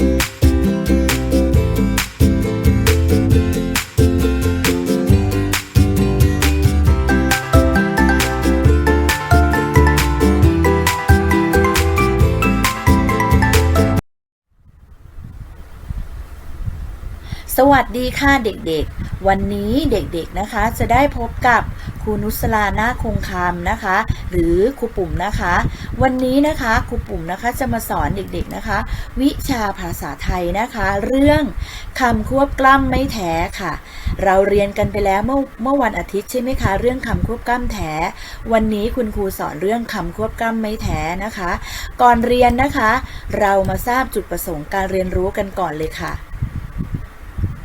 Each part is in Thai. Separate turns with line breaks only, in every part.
สวัสดีค่ะเด็กๆ วันนี้เด็กๆนะคะจะได้พบกับครูนุสลานาคงคำนะคะ หรือครูปุ่มนะคะ วันนี้นะคะครูปุ่มนะคะจะมาสอนเด็กๆนะคะ วิชาภาษาไทยนะคะ เรื่องคำควบกล้ำไม่แท้ค่ะ เราเรียนกันไปแล้วเมื่อเมื่อวันอาทิตย์ใช่ไหมคะ เรื่องคำควบกล้ำแท้ วันนี้คุณครูสอนเรื่องคำควบกล้ำไม่แท้นะคะ ก่อนเรียนนะคะ เรามาทราบจุดประสงค์การเรียนรู้กันก่อนเลยค่ะ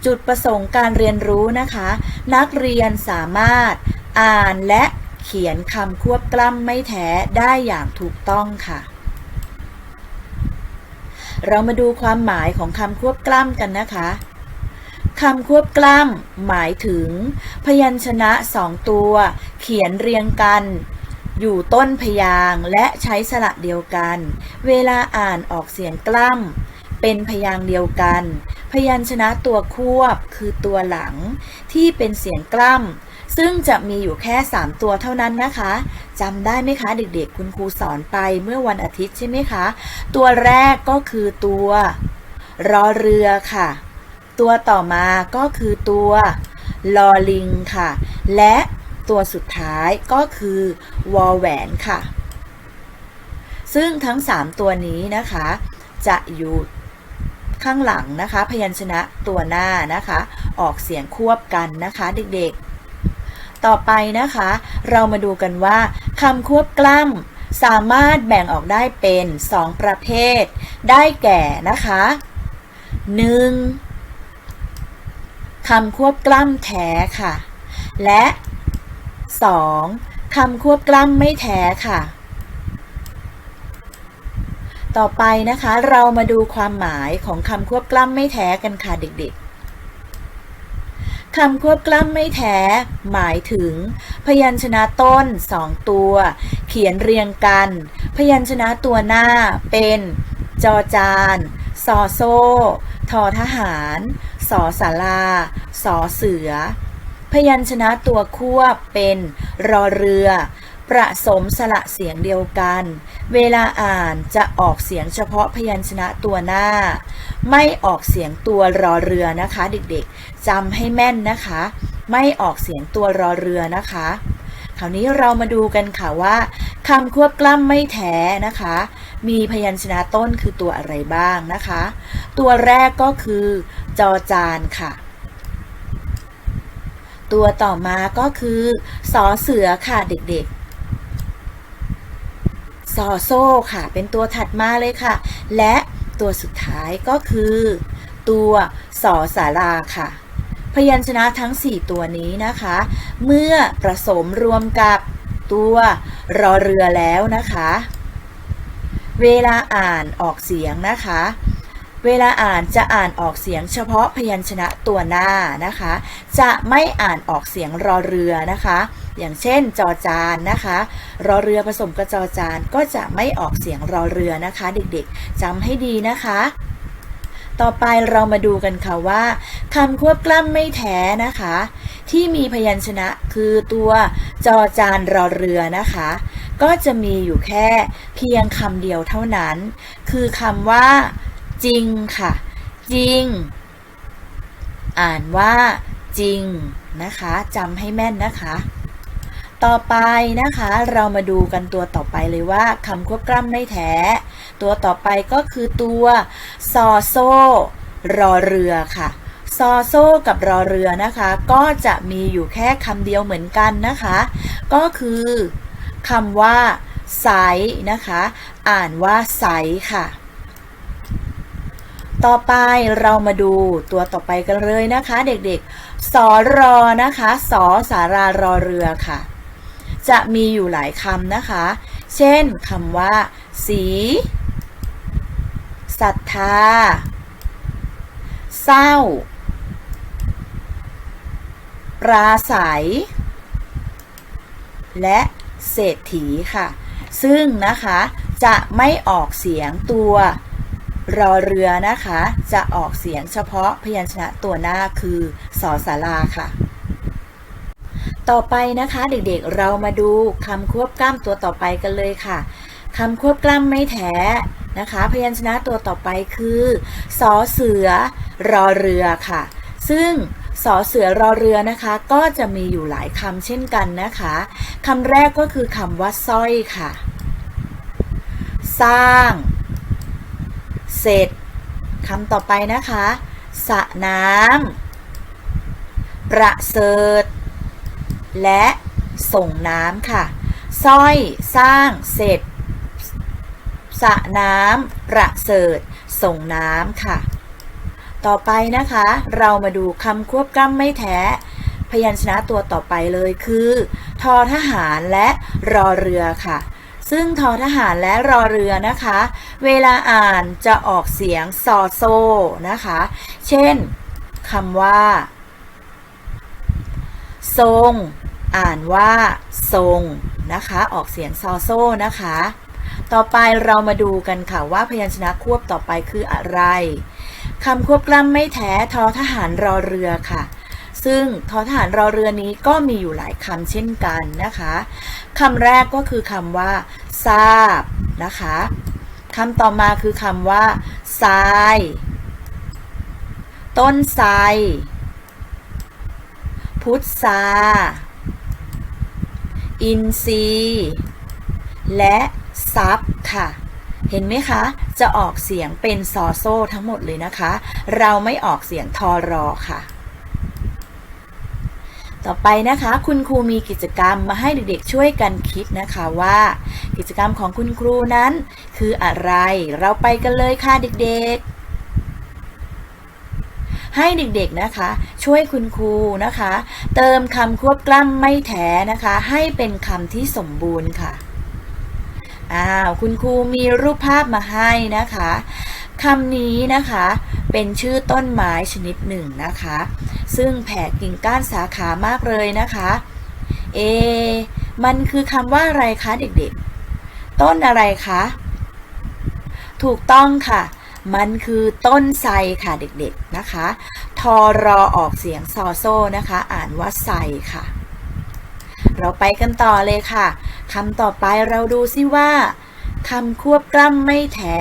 จุดประสงค์การเรียนรู้นะคะ นักเรียนสามารถอ่านและเขียนคำควบกล้ำไม่แท้ได้อย่างถูกต้องค่ะ เรามาดูความหมายของคำควบกล้ำกันนะคะคำควบกล้ำหมายถึง พยัญชนะสองตัว เขียนเรียงกัน อยู่ต้นพยางและใช้สระเดียวกัน เวลาอ่านออกเสียงกล้ำเป็นพยางเดียวกัน พยัญชนะตัวควบคือตัวหลัง ที่เป็นเสียงกล้ำ ซึ่งจะมีอยู่แค่ 3 ตัวเท่านั้นนะคะจำได้ไหมคะเด็กๆ คุณครูสอนไปเมื่อวันอาทิตย์ใช่ไหมคะ ตัวแรกก็คือตัว รอเรือค่ะ ตัวต่อมาก็คือตัวลอลิงค่ะ และตัวสุดท้ายก็คือวอแหวนค่ะ ซึ่งทั้ง 3 ตัวนี้นะคะ จะอยู่ ข้างหลังนะคะ พยัญชนะตัวหน้านะคะ ออกเสียงควบกันนะคะเด็กๆ ต่อไปนะคะ เรามาดูกันว่าคำควบกล้ำสามารถแบ่งออกได้เป็น 2 ประเภท ได้แก่นะคะ 1. คำควบกล้ำแท้ค่ะ และ 2. คำควบกล้ำไม่แท้ค่ะ ต่อไปนะคะเรามาดูความหมายของคำควบกล้ำไม่แท้กันค่ะเด็กๆคำควบกล้ำไม่แท้ หมายถึง พยัญชนะต้นสองตัว เขียนเรียงกัน พยัญชนะตัวหน้าเป็น จอจานสอโซ่ทอทหารสอสาราสอเสือ พยัญชนะตัวควบเป็น รอเรือ ประสมสระเสียงเดียวกัน เวลาอ่านจะออกเสียงเฉพาะพยัญชนะตัวหน้า ไม่ออกเสียงตัวรอเรือนะคะ เด็กๆจำให้แม่นนะคะ ไม่ออกเสียงตัวรอเรือนะคะ คราวนี้เรามาดูกันค่ะว่าคำควบกล้ำไม่แท้นะคะ มีพยัญชนะต้นคือตัวอะไรบ้างนะคะ ตัวแรกก็คือจอจานค่ะตัวต่อมาก็คือสอเสือค่ะเด็กๆ ซอโซ่ค่ะ เป็นตัวถัดมาเลยค่ะ และตัวสุดท้ายก็คือ ตัวสอสาราค่ะ พยัญชนะทั้ง 4 ตัวนี้นะคะ เมื่อผสมรวมกับตัวรอเรือแล้วนะคะ เวลาอ่านออกเสียงนะคะ เวลาอ่านจะอ่านออกเสียงเฉพาะพยัญชนะตัวหน้านะคะ จะไม่อ่านออกเสียงรอเรือนะคะ อย่างเช่น จอจานนะคะ รอเรือผสมกับจอจานก็จะไม่ออกเสียงรอเรือนะคะ เด็กๆจำให้ดีนะคะต่อไปเรามาดูกันค่ะว่าคำควบกล้ำไม่แท้นะคะ ที่มีพยัญชนะคือตัวจอจานรอเรือนะคะ ก็จะมีอยู่แค่เพียงคำเดียวเท่านั้น คือคำว่า จริงค่ะ จริง อ่านว่าจริงนะคะจำให้แม่นนะคะ ต่อไปนะคะ เรามาดูกันตัวต่อไปเลยว่าคำควบกล้ำไม่แท้ ตัวต่อไปก็คือตัวซอโซรอเรือค่ะซอโซกับรอเรือนะคะ ก็จะมีอยู่แค่คำเดียวเหมือนกันนะคะ ก็คือคำว่าไซนะคะ อ่านว่าไซค่ะ ต่อไปเรามาดูตัวต่อไปกันเลยนะคะ เด็กๆ สอรอนะคะสอสารารอเรือค่ะ จะมีอยู่หลายคำนะคะ เช่นคำว่า สีศรัทธา เศร้า ปราศัย และเศรษฐีค่ะ ซึ่งนะคะจะไม่ออกเสียงตัว รอเรือนะคะ จะออกเสียงเฉพาะพยัญชนะตัวหน้าคือสอสาราค่ะ ต่อไปนะคะเด็กๆเรามาดูคำควบกล้ำตัวต่อไปกันเลยค่ะคำควบกล้ำไม่แท้นะคะ พยัญชนะตัวต่อไปคือสอเสือรอเรือค่ะ ซึ่งสอเสือรอเรือนะคะ ก็จะมีอยู่หลายคำเช่นกันนะคะคำแรกก็คือคำว่าสร้อยค่ะ สร้าง เสร็จคำต่อไปนะคะสระน้ำประเสริฐ และส่งน้ำค่ะสร้อยสร้างเสร็จสระน้ำประเสริฐ ส่งน้ำค่ะ ต่อไปนะคะ เรามาดูคำควบกล้ำไม่แท้ พยัญชนะตัวต่อไปเลยคือ ทอทหารและรอเรือค่ะ ซึ่งทอทหารและรอเรือนะคะ เวลาอ่านจะออกเสียงซอโซนะคะ เช่นคำว่า ทรง อ่านว่า ทรงนะคะ ออกเสียงซอโซนะคะ ต่อไปเรามาดูกันค่ะว่าพยัญชนะควบต่อไปคืออะไรคำควบกล้ำไม่แท้ทอทหารรอเรือค่ะ ซึ่งทอทหารรอเรือนี้ก็มีอยู่หลายคำเช่นกันนะคะคำแรกก็คือคำว่า ทราบนะคะคำต่อมาคือคำว่าทรายต้นไทรพุทธาอินทรีย์และซับค่ะ เห็นไหมคะ จะออกเสียงเป็นซอโซ่ทั้งหมดเลยนะคะ เราไม่ออกเสียงทอรอค่ะ ต่อไปนะคะ คุณครูมีกิจกรรมมาให้เด็กๆช่วยกันคิดนะคะว่า กิจกรรมของคุณครูนั้น คืออะไรเราไปกันเลยค่ะเด็กๆ ให้เด็กๆนะคะ ช่วยคุณครูนะคะ เติมคำควบกล้ำไม่แท้นะคะ ให้เป็นคำที่สมบูรณ์ค่ะอ้าวคุณครูมีรูปภาพมาให้นะคะคำนี้นะคะเป็นชื่อต้นไม้ชนิดหนึ่งนะคะ ซึ่งแผ่กิ่งก้านสาขามากเลยนะคะ เอ มันคือคำว่าอะไรคะเด็กๆ ต้นอะไรคะ ถูกต้องค่ะ มันคือต้นไทรค่ะเด็กๆนะคะ ทอรอออกเสียงซอโซนะคะ อ่านว่าไทรค่ะ เราไปกันต่อเลยค่ะคำต่อไปเราดูซิว่าคำควบกล้ำไม่แท้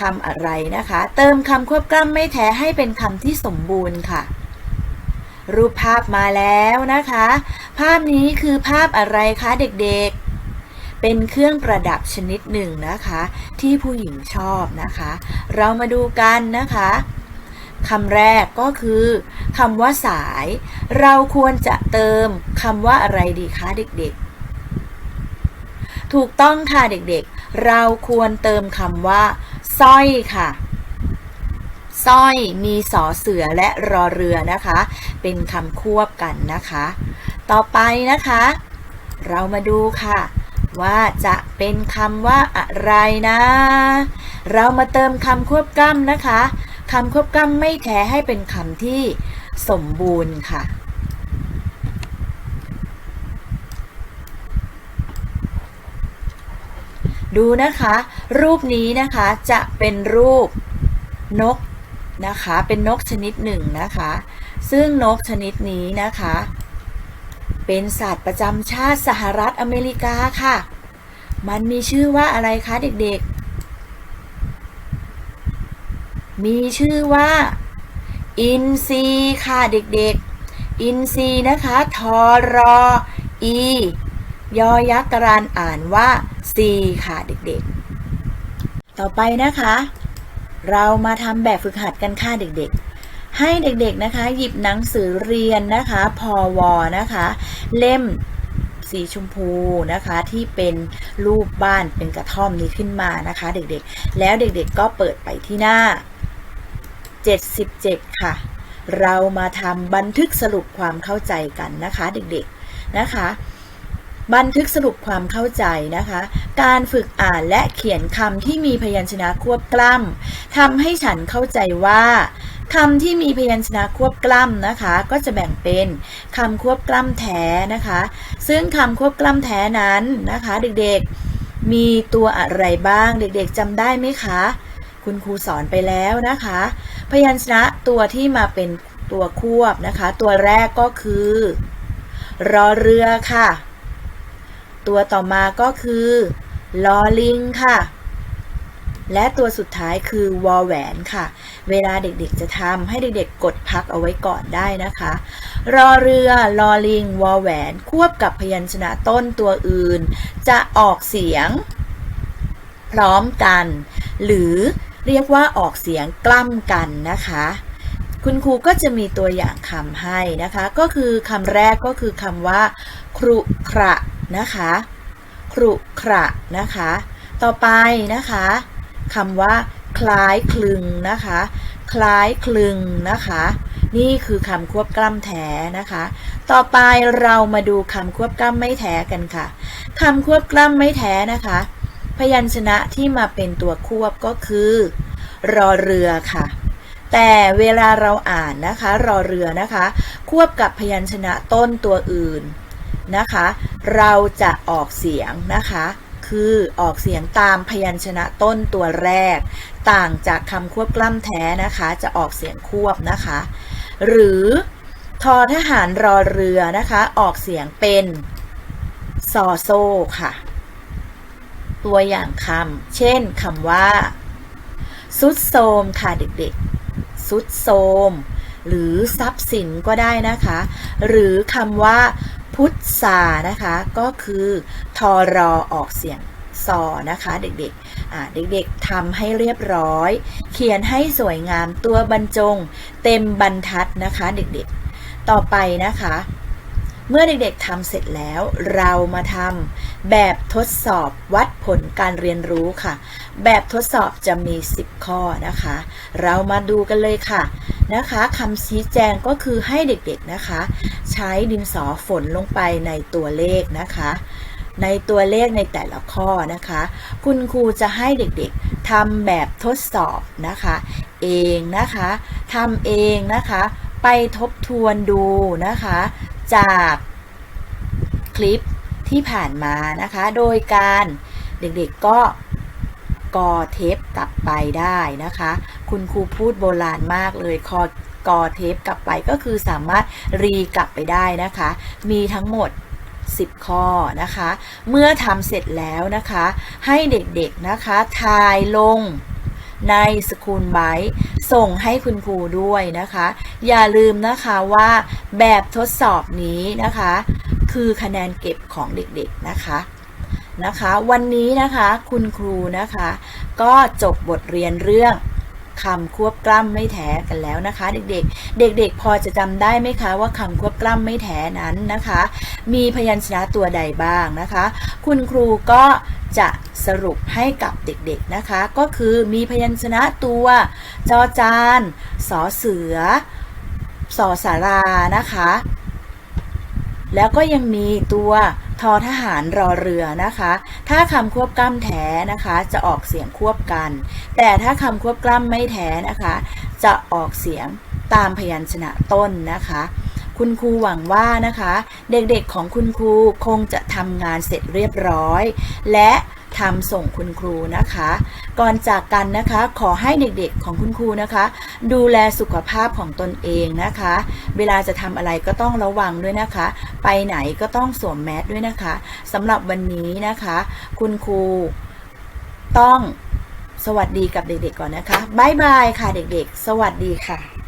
คำอะไรนะคะ เติมคำควบกล้ำไม่แท้ให้เป็นคำที่สมบูรณ์ค่ะ รูปภาพมาแล้วนะคะ ภาพนี้คือภาพอะไรคะเด็กๆ เป็นเครื่องประดับชนิดหนึ่งนะคะ ที่ผู้หญิงชอบนะคะ เรามาดูกันนะคะคำแรกก็คือคำว่าสาย เราควรจะเติมคำว่าอะไรดีคะเด็กๆ ถูกต้องค่ะเด็กๆ เราควรเติมคำว่าสร้อยค่ะ สร้อยมีสอเสือและรอเรือนะคะ เป็นคำควบกันนะคะ ต่อไปนะคะ เรามาดูค่ะ ว่าจะเป็นคำว่าอะไรนะ เรามาเติมคำควบกล้ำนะคะคำควบกล้ำไม่แท้ให้เป็นคำที่สมบูรณ์ค่ะดูนะคะ รูปนี้นะคะจะเป็นรูปนก นะคะ เป็นนกชนิดหนึ่งนะคะ ซึ่งนกชนิดนี้นะคะ เป็นสัตว์ประจำชาติสหรัฐอเมริกาค่ะ มันมีชื่อว่าอะไรคะเด็กๆ มีชื่อว่า อินซีค่ะเด็กๆ อินซีนะคะทอรออียอยักษ์กรานอ่านว่าซีค่ะเด็กๆ ต่อไปนะคะ เรามาทำแบบฝึกหัดกันค่ะเด็กๆ ให้เด็กๆนะคะ หยิบหนังสือเรียนนะคะพอวนะคะ เล่มสีชมพูนะคะที่เป็นรูปบ้านเป็นกระท่อมนี้ขึ้นมานะคะ เด็กๆ แล้วเด็กๆก็เปิดไปที่หน้า 77 ค่ะ เรามาทำบันทึกสรุปความเข้าใจกันนะคะ เด็กๆนะคะ บันทึกสรุปความเข้าใจนะคะ การฝึกอ่านและเขียนคำที่มีพยัญชนะควบกล้ำทำให้ฉันเข้าใจว่าคำที่มีพยัญชนะควบกล้ำนะคะ ก็จะแบ่งเป็นคำควบกล้ำแท้นะคะ ซึ่งคำควบกล้ำแท้นั้นนะคะ เด็กๆมีตัวอะไรบ้าง เด็กๆจำได้ไหมคะ คุณครูสอนไปแล้วนะคะ พยัญชนะตัวที่มาเป็นตัวควบนะคะ ตัวแรกก็คือ รอเรือค่ะ ตัวต่อมาก็คือลอลิงค่ะ และตัวสุดท้ายคือวอแหวนค่ะ เวลาเด็กๆจะทำให้เด็กๆกดพักเอาไว้ก่อนได้นะคะ รอเรือลอลิงวอแหวน ควบกับพยัญชนะต้นตัวอื่น จะออกเสียง พร้อมกัน หรือเรียกว่าออกเสียงกล้ำกันนะคะคุณครูก็จะมีตัวอย่างคำให้นะคะ ก็คือคำแรกก็คือคำว่า ครุขระ นะคะครุขระนะคะ ต่อไปนะคะคำว่า คล้ายคลึงนะคะ คล้ายคลึงนะคะ นี่คือคำควบกล้ำแท้นะคะ ต่อไปเรามาดูคำควบกล้ำไม่แท้กันค่ะคำควบกล้ำไม่แท้นะคะ พยัญชนะที่มาเป็นตัวควบก็คือ รอเรือค่ะแต่เวลาเราอ่านนะคะ รอเรือนะคะ ควบกับพยัญชนะต้นตัวอื่น นะคะ เราจะออกเสียงนะคะ คือออกเสียงตามพยัญชนะต้นตัวแรก ต่างจากคำควบกล้ำแท้นะคะ จะออกเสียงควบนะคะ หรือทอทหารรอเรือนะคะ ออกเสียงเป็นซอโซค่ะ ตัวอย่างคำเช่นคำว่า สุดโทมค่ะเด็กๆ สุดโทมหรือทรัพย์สินก็ได้นะคะ หรือคำว่า พุทธานะคะ ก็คือทอรอออกเสียงซอนะคะ เด็กๆเด็กๆทำให้เรียบร้อย เขียนให้สวยงามตัวบรรจง เต็มบรรทัดนะคะ เด็กๆ ต่อไปนะคะ เมื่อเด็กๆทำเสร็จแล้วเรามาทำแบบทดสอบวัดผลการเรียนรู้ค่ะ แบบทดสอบจะมี 10 ข้อนะคะ เรามาดูกันเลยค่ะ นะคะคำชี้แจงก็คือให้เด็กๆนะคะ ใช้ดินสอฝนลงไปในตัวเลขนะคะ ในตัวเลขในแต่ละข้อนะคะ คุณครูจะให้เด็กๆทำแบบทดสอบนะคะ เองนะคะทำเองนะคะ ไปทบทวนดูนะคะ จากคลิปที่ผ่านมานะคะ โดยการเด็กๆก็กอเทปกลับไปได้นะคะ คุณครูพูดโบราณมากเลยคอกอเทปกลับไปก็คือสามารถรีกลับไปได้นะคะ มีทั้งหมด 10 ข้อนะคะ เมื่อทำเสร็จแล้วนะคะ ให้เด็กๆนะคะทายลงในสคูลไบต์ส่งให้คุณครูด้วยนะคะ อย่าลืมนะคะว่าแบบทดสอบนี้นะคะ คือคะแนนเก็บของเด็กๆนะคะนะคะ วันนี้นะคะคุณครูนะคะ ก็จบบทเรียนเรื่อง คำควบกล้ำไม่แท้กันแล้วนะคะ เด็กๆ เด็ก ๆ พอจะจำได้ไหมคะว่าคำควบกล้ำไม่แท้นั้นนะคะ มีพยัญชนะตัวใดบ้างนะคะ คุณครูก็จะสรุปให้กับเด็กๆนะคะ ก็คือมีพยัญชนะตัวจอจานสอเสือสอสารานะคะ แล้วก็ยังมีตัว ทอทหารรอเรือนะคะ ถ้าคำควบกล้ำแท้นะคะจะออกเสียงควบกัน แต่ถ้าคำควบกล้ำไม่แท้นะคะ จะออกเสียงตามพยัญชนะต้นนะคะคุณครูหวังว่านะคะ เด็กๆของคุณครูคงจะทำงานเสร็จเรียบร้อย และ ทำส่งคุณครูนะคะ ก่อนจากกันนะคะขอให้เด็กๆของคุณครูนะคะ ดูแลสุขภาพของตนเองนะคะ เวลาจะทำอะไรก็ต้องระวังด้วยนะคะ ไปไหนก็ต้องสวมแมสด้วยนะคะสำหรับวันนี้นะคะ คุณครูต้องสวัสดีกับเด็กๆก่อนนะคะบ๊ายบายค่ะเด็กๆ สวัสดีค่ะ